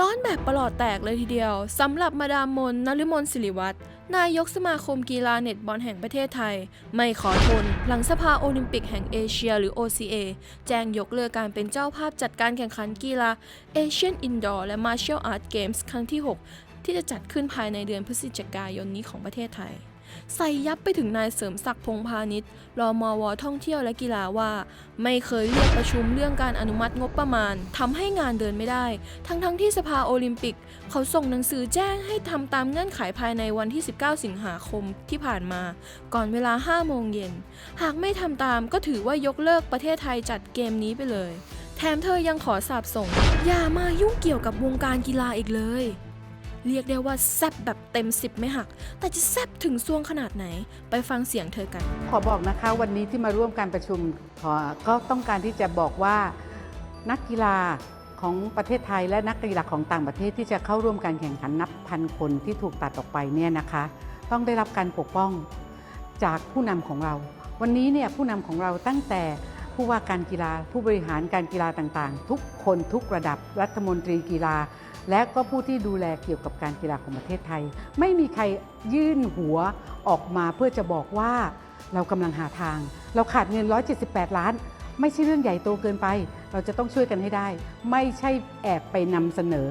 ร้อนแบบประหลอดแตกเลยทีเดียวสำหรับมาดามมนนฤมลศิริวัฒน์นายกสมาคมกีฬาเน็ตบอลแห่งประเทศไทย ไม่ขอทน หลังสภาโอลิมปิกแห่งเอเชียหรือ OCA แจ้งยกเลิกการเป็นเจ้าภาพจัดการแข่งขันกีฬา Asian Indoor และ Martial Arts Games ครั้งที่ 6 ที่จะจัดขึ้นภายในเดือนพฤศจิกายนนี้ของประเทศไทย ใส่ยับไปถึงนายเสริมศักดิ์พงพาณิชย์รอมวท่องเที่ยวและกีฬาว่า ไม่เคยเรียกประชุมเรื่องการอนุมัติงบประมาณทำให้งานเดินไม่ได้ ทั้งๆทที่สภาโอลิมปิก เขาส่งหนังสือแจ้งให้ทำตามเงื่อนไขภายในวันที่ 19 สิงหาคมที่ผ่านมา ก่อนเวลา 5 โมงเย็น หากไม่ทำตามก็ถือว่ายกเลิกประเทศไทยจัดเกมนี้ไปเลย แถมเธอยังขอสาบส่ง อย่ามายุ่งเกี่ยวกับวงการกีฬาอีกเลย เรียกได้ว่าแซบแบบเต็ม 10 ไม่หัก แต่จะแซบถึงซวงขนาดไหน ไปฟังเสียงเธอกัน ขอบอกนะคะวันนี้ที่มาร่วมการประชุมขอก็ต้องการที่จะบอกว่านักกีฬาของประเทศไทยและนักกีฬาของต่างประเทศที่จะเข้าร่วมการแข่งขันนับพันคนที่ถูกตัดออกไปเนี่ยนะคะ ต้องได้รับการปกป้องจากผู้นำของเรา วันนี้เนี่ยผู้นำของเราตั้งแต่ผู้ว่าการกีฬาผู้บริหารการกีฬาต่างๆ ทุกคนทุกระดับรัฐมนตรีกีฬา และก็ผู้ที่ดูแลเกี่ยวกับการกีฬาของประเทศไทย ไม่มีใครยื่นหัวออกมาเพื่อจะบอกว่าเรากำลังหาทาง เราขาดเงิน 178 ล้าน ไม่ใช่เรื่องใหญ่โตเกินไป เราจะต้องช่วยกันให้ได้ ไม่ใช่แอบไปนำเสนอ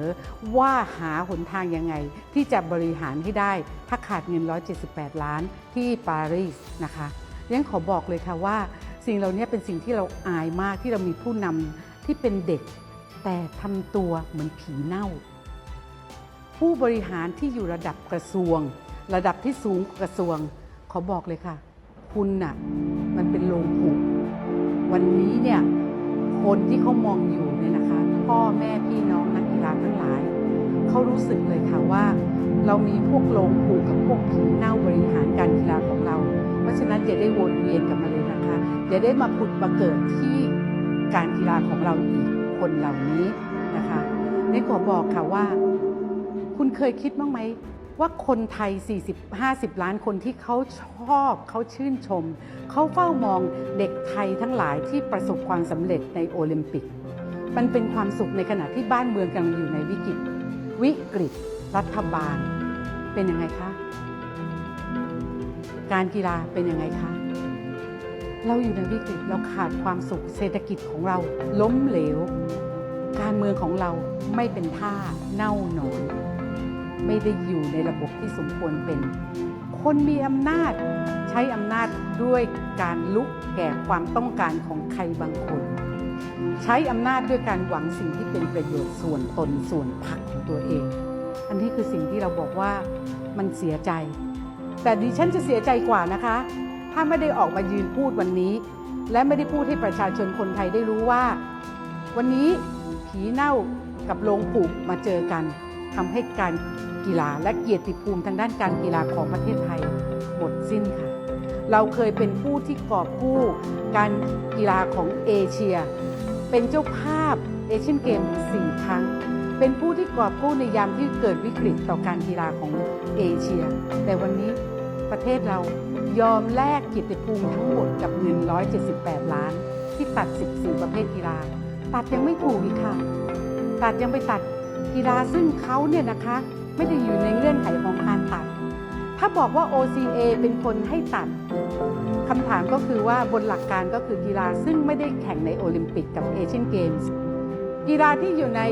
ว่าหาหนทางยังไง ที่จะบริหารให้ได้ ถ้าขาดเงิน 178 ล้านที่ปารีสนะคะยังขอบอกเลยค่ะว่า สิ่งเหล่านี้เป็นสิ่งที่เราอายมากที่เรามีผู้นำที่เป็นเด็ก แต่ทำตัวเหมือนผีเน่า ผู้บริหารที่อยู่ระดับกระทรวง ระดับที่สูงกว่ากระทรวงขอบอกเลยค่ะ คุณน่ะมันเป็นโลงผุวันนี้เนี่ยคนที่เขามองอยู่เนี่ยนะคะ พ่อแม่พี่น้องนักกีฬาทั้งหลายเขารู้สึกเลยค่ะว่า เรามีพวกโลงผุกับพวกผีเน่าบริหารการกีฬาของเรา เพราะฉะนั้นอย่าได้วนเวียนกลับมาเลยนะคะอย่าได้มาผุดมาเกิดที่การกีฬาของเราอีก คนเหล่านี้นะคะนี่ขอบอกค่ะว่า คุณเคยคิดบ้างไหมว่าคนไทย 40-50 ล้านคนที่เขาชอบเขาชื่นชม เขาเฝ้ามองเด็กไทยทั้งหลายที่ประสบความสำเร็จในโอลิมปิก มันเป็นความสุขในขณะที่บ้านเมืองกำลังอยู่ในวิกฤต วิกฤต รัฐบาล เป็นยังไงคะ การกีฬาเป็นยังไงคะ เราอยู่ในวิกฤตเราขาดความสุขเศรษฐกิจของเรา ล้มเหลว การเมืองของเราไม่เป็นท่าเน่าหนอน ไม่ได้อยู่ในระบบที่สมควรเป็น คนมีอำนาจใช้อำนาจด้วยการลุกแก่ความต้องการของใครบางคน ใช้อำนาจด้วยการหวังสิ่งที่เป็นประโยชน์ส่วนตนส่วนพรรคของตัวเอง อันนี้คือสิ่งที่เราบอกว่ามันเสียใจ แต่ดิฉันจะเสียใจกว่านะคะ ถ้าไม่ได้ออกมายืนพูดวันนี้ และไม่ได้พูดให้ประชาชนคนไทยได้รู้ว่า วันนี้ผีเน่ากับโลงผูกมาเจอกันทำให้การกีฬาและเกียรติภูมิทางด้านการกีฬาของประเทศไทยหมดสิ้นค่ะ เราเคยเป็นผู้ที่กอบกู้การกีฬาของเอเชีย เป็นเจ้าภาพเอเชียนเกมสี่ครั้ง เป็นผู้ที่กอบกู้ในยามที่เกิดวิกฤตต่อการกีฬาของเอเชีย แต่วันนี้ ประเทศเรายอมแลกกียรติภูมิทั้งหมดกับเงิน 178 ล้าน ที่ตัด 14 ประเภทกีฬา ตัดยังไม่ถูกอีกค่ะ ตัดยังไปตัดกีฬาซึ่งเขาเนี่ยนะคะ ไม่ได้อยู่ในเงื่อนไขของการตัด ถ้าบอกว่า OCA เป็นคนให้ตัดคำถามก็คือว่าบนหลักการก็คือกีฬาซึ่งไม่ได้แข่งในโอลิมปิกกับเอเชียนเกมส์กีฬาที่อยู่ใน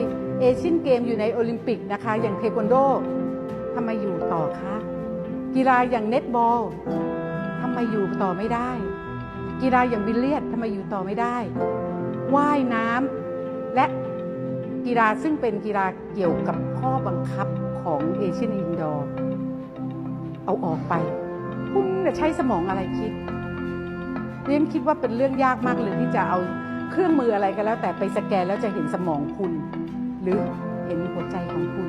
เอเชียนเกมอยู่ในโอลิมปิกนะคะ อย่างเทควันโดทำไมอยู่ต่อคะ กีฬาอย่างเน็ตบอลทำไมอยู่ต่อไม่ได้ กีฬาอย่างบิลเลียดทำไมอยู่ต่อไม่ได้ว่ายน้ำและกีฬาซึ่งเป็นกีฬาเกี่ยวกับข้อบังคับของเอเชียนอินดอร์เอาออกไป คุณจะใช้สมองอะไรคิดเรียนคิดว่าเป็นเรื่องยากมากเลยที่จะเอาเครื่องมืออะไรก็แล้ว แต่ไปสแกนแล้วจะเห็นสมองคุณ หรือเห็นหัวใจของคุณ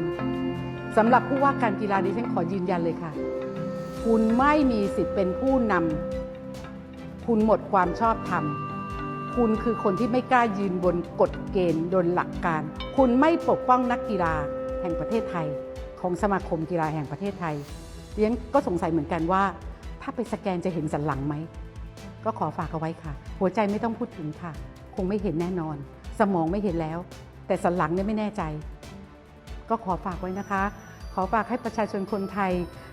สำหรับผู้ว่าการกีฬาดิฉันขอยืนยันเลยค่ะ คุณไม่มีสิทธิ์เป็นผู้นำคุณหมดความชอบธรรม คุณคือคนที่ไม่กล้ายืนบนกฎเกณฑ์บนหลักการ คุณไม่ปกป้องนักกีฬาแห่งประเทศไทย ของสมาคมกีฬาแห่งประเทศไทยเรียนก็สงสัยเหมือนกันว่า ถ้าไปสแกนจะเห็นสันหลังไหม ก็ขอฝากเอาไว้ค่ะ หัวใจไม่ต้องพูดถึงค่ะ คงไม่เห็นแน่นอน สมองไม่เห็นแล้ว แต่สันหลังเนี่ยไม่แน่ใจ ก็ขอฝากไว้นะคะ ขอฝากให้ประชาชนคนไทย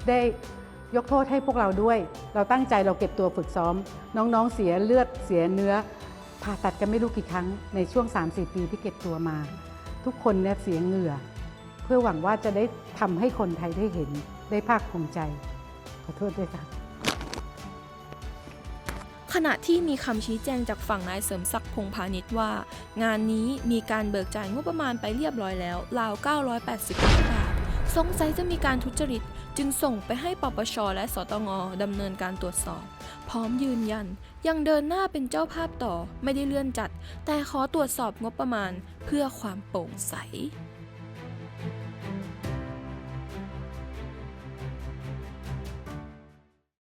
ได้ ยกโทษให้พวกเราด้วย เราตั้งใจเราเก็บตัวฝึกซ้อม น้องๆเสียเลือดเสียเนื้อ ผ่าตัดกันไม่รู้กี่ครั้งในช่วง 3-4 ปีที่เก็บตัวมา ทุกคนเนี่ยเสียเหงื่อ เพื่อหวังว่าจะได้ทำให้คนไทยได้เห็นได้ภาคภูมิใจ ขอโทษด้วยค่ะขณะที่มีคำชี้แจงจากฝั่งนายเสริมศักดิ์พงพาณิชย์ว่า งานนี้มีการเบิกจ่ายงบประมาณไปเรียบร้อยแล้วราว 980ล้านบาท สงสัยจะมีการทุจริต จึงส่งไปให้ปปชและสตงดำเนินการตรวจสอบ พร้อมยืนยัน ยังเดินหน้าเป็นเจ้าภาพต่อไม่ได้เลื่อนจัด แต่ขอตรวจสอบงบประมาณเพื่อความโปร่งใส